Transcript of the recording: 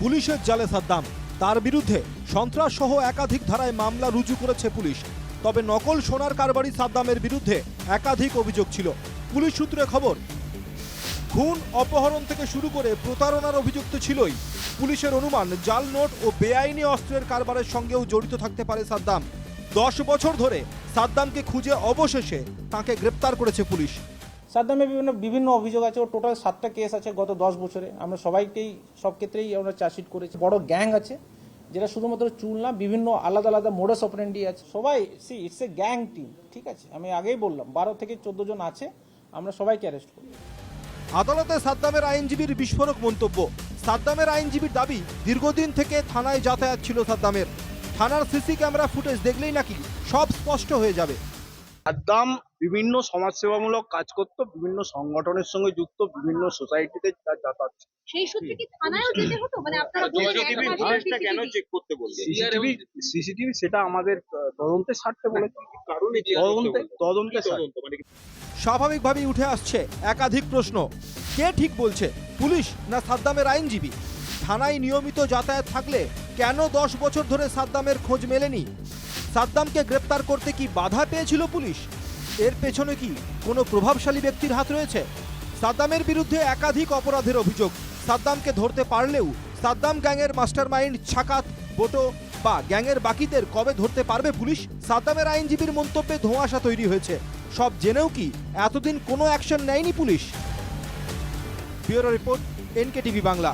পুলিশের জালে সাদ্দাম। তার বিরুদ্ধে সন্ত্রাস সহ একাধিক ধারায় মামলা রুজু করেছে পুলিশ। তবে নকল সোনার কারবারি সাদ্দামের বিরুদ্ধে একাধিক অভিযোগ ছিল। পুলিশ সূত্রে খবর, খুন অপহরণ থেকে শুরু করে প্রতারণার অভিযোগ তো ছিলই। পুলিশের অনুমান, জাল নোট ও বেআইনি অস্ত্রের কারবারের সঙ্গেও জড়িত থাকতে পারে সাদ্দাম। দশ বছর ধরে সাদ্দামকে খুঁজে অবশেষে তাকে গ্রেপ্তার করেছে পুলিশ। সাদ্দামের বিভিন্ন বিভিন্ন অভিযোগ আছে ও টোটাল সাতটা কেস আছে গত দশ বছরে। আমরা সবাইকেই সব ক্ষেত্রেই আমরা চার্জশিট করেছি। বড় গ্যাং আছে যেটা শুধুমাত্র চুল না বিভিন্ন আলাদা আলাদা মোডাস অপারেন্ডি আছে। সবাই see it's a gang team ঠিক আছে? আমি আগেই বললাম বারো থেকে চোদ্দ জন আছে আমরা সবাইকে অ্যারেস্ট করি। আদালতে সাদ্দামের আইনজীবীর বিস্ফোরক মন্তব্য। সাদ্দামের আইনজীবীর দাবি দীর্ঘদিন থেকে থানায় যাতায়াত ছিল সাদ্দামের। থানার সিসি ক্যামেরা ফুটেজ দেখলেই নাকি সব স্পষ্ট হয়ে যাবে। সাদ্দাম বিভিন্ন সমাজসেবামূলক কাজ করত বিভিন্ন সংগঠনের সঙ্গে যুক্ত বিভিন্ন সোসাইটিতে তার যাতায়াত সেই সূত্রে কি থানায়ও যেতে হতো? মানে আপনারা বলছেন CCTV একটা ফুটেজটা কেন চেক করতে বললেন? সিসিটিভি সিসিটিভি সেটা আমাদের স্বার্থে বলে কারণে তদন্তে তদন্তের তদন্ত মানে স্বাভাবিকভাবেই উঠে আসছে একাধিক প্রশ্ন। কে ঠিক বলছে? পুলিশ না সাদ্দামের আইনজীবী? থানায় নিয়মিত যাতায়াত থাকলে কেন দশ বছর ধরে সাদ্দামের খোঁজ মেলেনি? সাদ্দামকে গ্রেপ্তার করতে কি বাধা পেয়েছিল পুলিশ? এর পেছনে কি কোনো প্রভাবশালী ব্যক্তির হাত রয়েছে? সাদ্দামের বিরুদ্ধে একাধিক অপরাধের অভিযোগ। সাদ্দামকে ধরতে পারলেও সাদ্দাম গ্যাংয়ের মাস্টারমাইন্ড ছাকাত বোটো বা গ্যাংয়ের বাকিদের কবে ধরতে পারবে পুলিশ? সাদ্দামের আইনজীবীর মন্তব্যে ধোঁয়াশা তৈরি হয়েছে। সব জেনেও কি এতদিন কোনো অ্যাকশন নেয়নি police? Bureau report NK TV Bangla.